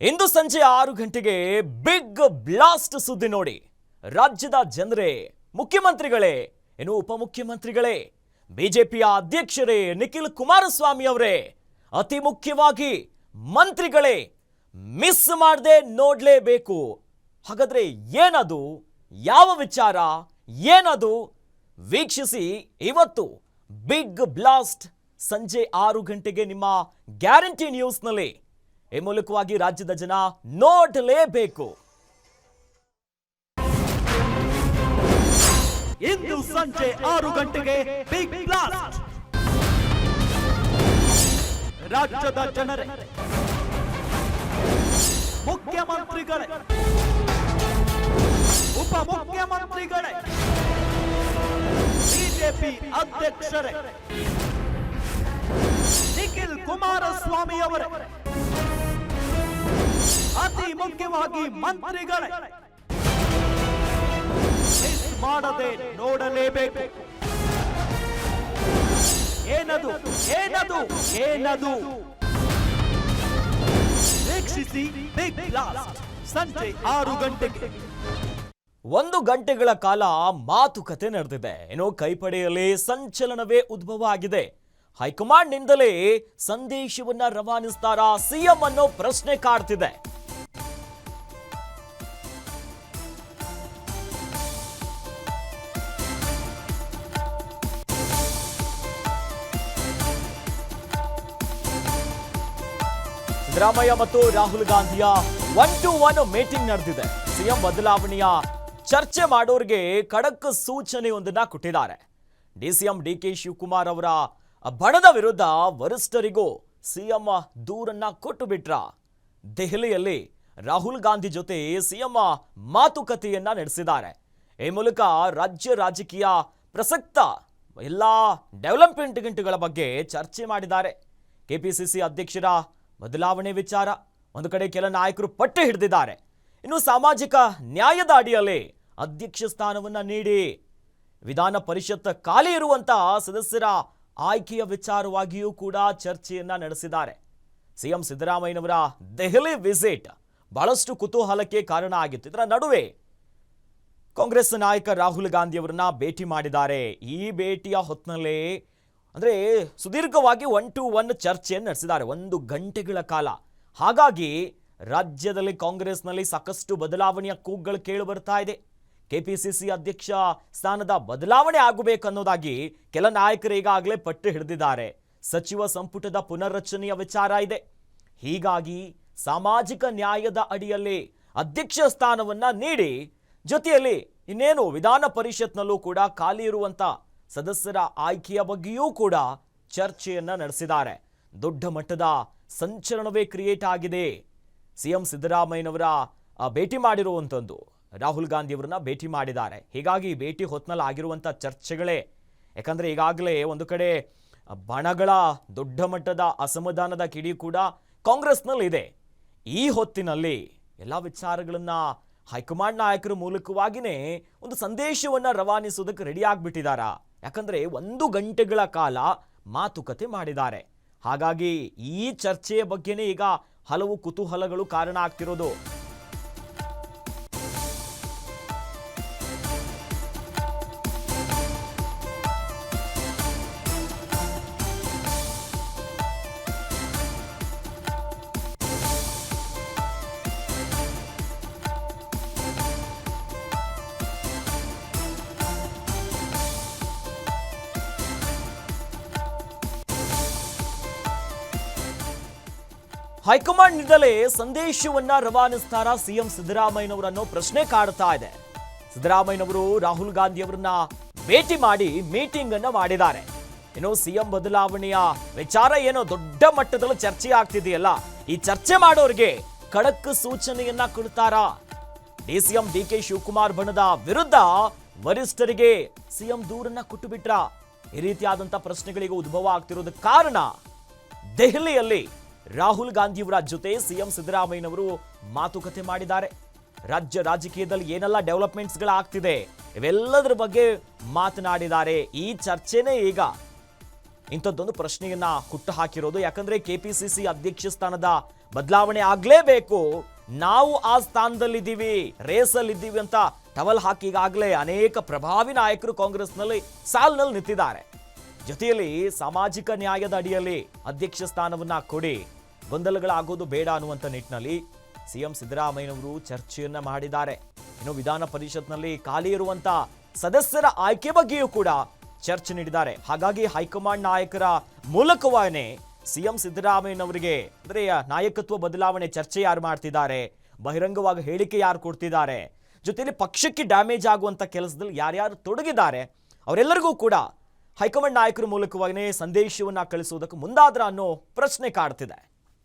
ಇಂದು ಸಂಜೆ ಆರು ಗಂಟೆಗೆ ಬಿಗ್ ಬ್ಲಾಸ್ಟ್ ಸುದ್ದಿ ನೋಡಿ. ರಾಜ್ಯದ ಜನರೇ, ಮುಖ್ಯಮಂತ್ರಿಗಳೇ ಏನು ಉಪಮುಖ್ಯಮಂತ್ರಿಗಳೇ, ಬಿಜೆಪಿಯ ಅಧ್ಯಕ್ಷರೇ ನಿಖಿಲ್ ಕುಮಾರಸ್ವಾಮಿ ಅವರೇ, ಅತಿ ಮುಖ್ಯವಾಗಿ ಮಂತ್ರಿಗಳೇ, ಮಿಸ್ ಮಾಡದೆ ನೋಡಲೇಬೇಕು. ಹಾಗಾದ್ರೆ ಏನದು? ಯಾವ ವಿಚಾರ? ಏನದು? ವೀಕ್ಷಿಸಿ ಇವತ್ತು ಬಿಗ್ ಬ್ಲಾಸ್ಟ್ ಸಂಜೆ ಆರು ಗಂಟೆಗೆ ನಿಮ್ಮ ಗ್ಯಾರಂಟಿ ನ್ಯೂಸ್ನಲ್ಲಿ. ಈ ಮೂಲಕವಾಗಿ ರಾಜ್ಯದ ಜನ ನೋಡಲೇಬೇಕು. ಇಂದು ಸಂಜೆ ಆರು ಗಂಟೆಗೆ ಬಿಗ್ ಬ್ಲಾಸ್ಟ್ ರಾಜ್ಯದ ಜನರೇ, ಮುಖ್ಯಮಂತ್ರಿಗಳೇ, ಉಪಮುಖ್ಯಮಂತ್ರಿಗಳೇ, ಬಿಜೆಪಿ ಅಧ್ಯಕ್ಷರೇ, ನಿಖಿಲ್ ಕುಮಾರಸ್ವಾಮಿ ಅವರೇ ಅತಿ ಮುಖ್ಯವಾಗಿ ಮಂತ್ರಿಗಳೇ. ಮಾಡದೆ ನೋಡಲೇಬೇಕು. ಏನದು ಏನದು ಏನದು? ವೀಕ್ಷಿಸಿ ಬಿಗ್ ಬ್ಲಾಸ್ಟ್ ಸಂಜೆ ಆರು ಗಂಟೆಗೆ. ಒಂದು ಗಂಟೆಗಳ ಕಾಲ ಮಾತುಕತೆ ನಡೆದಿದೆ. ಏನೋ ಕೈಪಡೆಯಲ್ಲಿ ಸಂಚಲನವೇ ಉದ್ಭವ ಆಗಿದೆ ಹೈಕಮಾಂಡ್ನಿಂದಲೇ ಸಂದೇಶವನ್ನ ರವಾನಿಸ್ತಾರಾ? ಸಿಎಂ ಅನ್ನೋ ಪ್ರಶ್ನೆ ಕಾಡ್ತಿದೆ. ಸಿದ್ದರಾಮಯ್ಯ ಮತ್ತು ರಾಹುಲ್ ಗಾಂಧಿಯ ಒನ್ ಟು ಒನ್ ಮೀಟಿಂಗ್ ನಡೆದಿದೆ. ಸಿಎಂ ಬದಲಾವಣೆಯ ಚರ್ಚೆ ಮಾಡೋರಿಗೆ ಖಡಕ್ ಸೂಚನೆಯೊಂದನ್ನ ಕೊಟ್ಟಿದ್ದಾರೆ. ಡಿಸಿಎಂ ಡಿ ಕೆ ಶಿವಕುಮಾರ್ ಅವರ ಬಣದ ವಿರುದ್ಧ ವರಿಷ್ಠರಿಗೂ ಸಿಎಂ ದೂರನ್ನ ಕೊಟ್ಟು ಬಿಟ್ರ ದೆಹಲಿಯಲ್ಲಿ ರಾಹುಲ್ ಗಾಂಧಿ ಜೊತೆ ಸಿಎಂ ಮಾತುಕತೆಯನ್ನ ನಡೆಸಿದ್ದಾರೆ. ಈ ಮೂಲಕ ರಾಜ್ಯ ರಾಜಕೀಯ ಪ್ರಸಕ್ತ ಎಲ್ಲ ಗಂಟುಗಳ ಬಗ್ಗೆ ಚರ್ಚೆ ಮಾಡಿದ್ದಾರೆ. ಕೆಪಿಸಿಸಿ ಅಧ್ಯಕ್ಷರ ಬದಲಾವಣೆ ವಿಚಾರ, ಒಂದು ಕಡೆ ಕೆಲ ನಾಯಕರು ಪಟ್ಟು ಹಿಡಿದಿದ್ದಾರೆ. ಇನ್ನು ಸಾಮಾಜಿಕ ನ್ಯಾಯದ ಅಡಿಯಲ್ಲಿ ಅಧ್ಯಕ್ಷ ಸ್ಥಾನವನ್ನ ನೀಡಿ ವಿಧಾನ ಪರಿಷತ್ ಖಾಲಿ ಇರುವಂತಹ ಸದಸ್ಯರ ಆಯ್ಕೆಯ ವಿಚಾರವಾಗಿಯೂ ಕೂಡ ಚರ್ಚೆಯನ್ನ ನಡೆಸಿದ್ದಾರೆ. ಸಿಎಂ ಸಿದ್ದರಾಮಯ್ಯನವರ ದೆಹಲಿ ವಿಸಿಟ್ ಬಹಳಷ್ಟು ಕುತೂಹಲಕ್ಕೆ ಕಾರಣ ಆಗಿತ್ತು. ಇದರ ನಡುವೆ ಕಾಂಗ್ರೆಸ್ ನಾಯಕ ರಾಹುಲ್ ಗಾಂಧಿ ಅವರನ್ನ ಭೇಟಿ ಮಾಡಿದ್ದಾರೆ. ಈ ಭೇಟಿಯ ಹೊತ್ತಿನಲ್ಲೇ ಅಂದ್ರೆ ಸುದೀರ್ಘವಾಗಿ ಒನ್ ಟು ಒನ್ ಚರ್ಚೆಯನ್ನು ನಡೆಸಿದ್ದಾರೆ. ಒಂದು ಗಂಟೆಗಳ ಕಾಲ. ಹಾಗಾಗಿ ರಾಜ್ಯದಲ್ಲಿ ಕಾಂಗ್ರೆಸ್ನಲ್ಲಿ ಸಾಕಷ್ಟು ಬದಲಾವಣೆಯ ಕೂಗ್ಗಳು ಕೇಳಿ ಬರ್ತಾ ಇದೆ. ಕೆಪಿಸಿಸಿ ಅಧ್ಯಕ್ಷ ಸ್ಥಾನದ ಬದಲಾವಣೆ ಆಗಬೇಕನ್ನೋದಾಗಿ ಕೆಲ ನಾಯಕರು ಈಗಾಗಲೇ ಪಟ್ಟು ಹಿಡಿದಿದ್ದಾರೆ. ಸಚಿವ ಸಂಪುಟದ ಪುನರ್ರಚನೆಯ ವಿಚಾರ ಇದೆ. ಹೀಗಾಗಿ ಸಾಮಾಜಿಕ ನ್ಯಾಯದ ಅಡಿಯಲ್ಲಿ ಅಧ್ಯಕ್ಷ ಸ್ಥಾನವನ್ನ ನೀಡಿ, ಜೊತೆಯಲ್ಲಿ ಇನ್ನೇನು ವಿಧಾನ ಪರಿಷತ್ನಲ್ಲೂ ಕೂಡ ಖಾಲಿ ಇರುವಂತ ಸದಸ್ಯರ ಆಯ್ಕೆಯ ಬಗ್ಗೆಯೂ ಕೂಡ ಚರ್ಚೆಯನ್ನ ನಡೆಸಿದ್ದಾರೆ. ದೊಡ್ಡ ಮಟ್ಟದ ಸಂಚಲನವೇ ಕ್ರಿಯೇಟ್ ಆಗಿದೆ. ಸಿಎಂ ಸಿದ್ದರಾಮಯ್ಯನವರ ಭೇಟಿ ಮಾಡಿರುವಂಥದ್ದು ರಾಹುಲ್ ಗಾಂಧಿ ಅವರನ್ನ ಭೇಟಿ ಮಾಡಿದ್ದಾರೆ. ಹೀಗಾಗಿ ಭೇಟಿ ಹೊತ್ನಲ್ಲಿ ಆಗಿರುವಂಥ ಚರ್ಚೆಗಳೇ, ಯಾಕಂದ್ರೆ ಈಗಾಗಲೇ ಒಂದು ಕಡೆ ಬಣಗಳ ದೊಡ್ಡ ಮಟ್ಟದ ಅಸಮಾಧಾನದ ಕಿಡಿ ಕೂಡ ಕಾಂಗ್ರೆಸ್ನಲ್ಲಿ ಇದೆ. ಈ ಹೊತ್ತಿನಲ್ಲಿ ಎಲ್ಲ ವಿಚಾರಗಳನ್ನು ಹೈಕಮಾಂಡ್ ನಾಯಕರ ಮೂಲಕವಾಗಿಯೇ ಒಂದು ಸಂದೇಶವನ್ನ ರವಾನಿಸೋದಕ್ಕೆ ರೆಡಿ ಆಗ್ಬಿಟ್ಟಿದಾರಾ? ಯಾಕಂದ್ರೆ ಒಂದು ಗಂಟೆಗಳ ಕಾಲ ಮಾತುಕತೆ ಮಾಡಿದ್ದಾರೆ. ಹಾಗಾಗಿ ಈ ಚರ್ಚೆಯ ಬಗ್ಗೆನೇ ಈಗ ಹಲವು ಕುತೂಹಲಗಳು ಕಾರಣ ಆಗ್ತಿರೋದು. ಹೈಕಮಾಂಡ್ನಿಂದಲೇ ಸಂದೇಶವನ್ನ ರವಾನಿಸ್ತಾರ ಸಿಎಂ ಸಿದ್ದರಾಮಯ್ಯನವರನ್ನು ಪ್ರಶ್ನೆ ಕಾಡ್ತಾ ಇದೆ. ಸಿದ್ದರಾಮಯ್ಯನವರು ರಾಹುಲ್ ಗಾಂಧಿ ಅವರನ್ನ ಭೇಟಿ ಮಾಡಿ ಮೀಟಿಂಗ್ ಅನ್ನ ಮಾಡಿದ್ದಾರೆ. ಏನೋ ಸಿಎಂ ಬದಲಾವಣೆಯ ವಿಚಾರ ಏನೋ ದೊಡ್ಡ ಮಟ್ಟದಲ್ಲಿ ಚರ್ಚೆ ಆಗ್ತಿದೆಯಲ್ಲ, ಈ ಚರ್ಚೆ ಮಾಡೋರಿಗೆ ಖಡಕ್ ಸೂಚನೆಯನ್ನ ಕೊಡ್ತಾರಾ? ಡಿಸಿಎಂ ಡಿ ಕೆ ಶಿವಕುಮಾರ್ ಬಣದ ವಿರುದ್ಧ ವರಿಷ್ಠರಿಗೆ ಸಿಎಂ ದೂರನ್ನ ಕೊಟ್ಟು ಬಿಟ್ರ ಈ ರೀತಿಯಾದಂತಹ ಪ್ರಶ್ನೆಗಳಿಗೆ ಉದ್ಭವ ಆಗ್ತಿರೋದಕ್ಕೆ ಕಾರಣ ದೆಹಲಿಯಲ್ಲಿ ರಾಹುಲ್ ಗಾಂಧಿಯವರ ಜೊತೆ ಸಿಎಂ ಸಿದ್ದರಾಮಯ್ಯನವರು ಮಾತುಕತೆ ಮಾಡಿದ್ದಾರೆ. ರಾಜ್ಯ ರಾಜಕೀಯದಲ್ಲಿ ಏನೆಲ್ಲ ಡೆವಲಪ್ಮೆಂಟ್ಸ್ಗಳಾಗ್ತಿದೆ ಇವೆಲ್ಲದರ ಬಗ್ಗೆ ಮಾತನಾಡಿದ್ದಾರೆ. ಈ ಚರ್ಚೆನೇ ಈಗ ಇಂಥದ್ದೊಂದು ಪ್ರಶ್ನೆಯನ್ನ ಹುಟ್ಟು ಹಾಕಿರೋದು. ಯಾಕಂದ್ರೆ ಕೆಪಿಸಿಸಿ ಅಧ್ಯಕ್ಷ ಸ್ಥಾನದ ಬದಲಾವಣೆ ಆಗ್ಲೇಬೇಕು. ನಾವು ಆ ಸ್ಥಾನದಲ್ಲಿದ್ದೀವಿ, ರೇಸಲ್ಲಿದ್ದೀವಿ ಅಂತ ಟವಲ್ ಹಾಕಿ ಈಗಾಗಲೇ ಅನೇಕ ಪ್ರಭಾವಿ ನಾಯಕರು ಕಾಂಗ್ರೆಸ್ನಲ್ಲಿ ಸಾಲಿನಲ್ಲಿ ನಿಂತಿದ್ದಾರೆ. ಜೊತೆಯಲ್ಲಿ ಸಾಮಾಜಿಕ ನ್ಯಾಯದ ಅಡಿಯಲ್ಲಿ ಅಧ್ಯಕ್ಷ ಸ್ಥಾನವನ್ನ ಕೊಡಿ. ಗೊಂದಲಗಳಾಗೋದು ಬೇಡ ಅನ್ನುವಂಥ ನಿಟ್ಟಿನಲ್ಲಿ ಸಿಎಂ ಸಿದ್ದರಾಮಯ್ಯನವರು ಚರ್ಚೆಯನ್ನ ಮಾಡಿದ್ದಾರೆ. ಇನ್ನು ವಿಧಾನ ಪರಿಷತ್ನಲ್ಲಿ ಖಾಲಿ ಇರುವಂತ ಸದಸ್ಯರ ಆಯ್ಕೆ ಬಗ್ಗೆಯೂ ಕೂಡ ಚರ್ಚೆ ನೀಡಿದ್ದಾರೆ. ಹಾಗಾಗಿ ಹೈಕಮಾಂಡ್ ನಾಯಕರ ಮೂಲಕವಾಗಿ ಸಿಎಂ ಸಿದ್ದರಾಮಯ್ಯನವರಿಗೆ ಅಂದ್ರೆ ನಾಯಕತ್ವ ಬದಲಾವಣೆ ಚರ್ಚೆ ಯಾರು ಮಾಡ್ತಿದ್ದಾರೆ, ಬಹಿರಂಗವಾಗಿ ಹೇಳಿಕೆ ಯಾರು ಕೊಡ್ತಿದ್ದಾರೆ, ಜೊತೆಯಲ್ಲಿ ಪಕ್ಷಕ್ಕೆ ಡ್ಯಾಮೇಜ್ ಆಗುವಂತ ಕೆಲಸದಲ್ಲಿ ಯಾರ್ಯಾರು ತೊಡಗಿದ್ದಾರೆ, ಅವರೆಲ್ಲರಿಗೂ ಕೂಡ ಹೈಕಮಾಂಡ್ ನಾಯಕರ ಮೂಲಕವಾಗಿಯೇ ಸಂದೇಶವನ್ನ ಕಳಿಸುವುದಕ್ಕೆ ಮುಂದಾದ್ರ ಅನ್ನೋ ಪ್ರಶ್ನೆ ಕಾಡ್ತಿದೆ.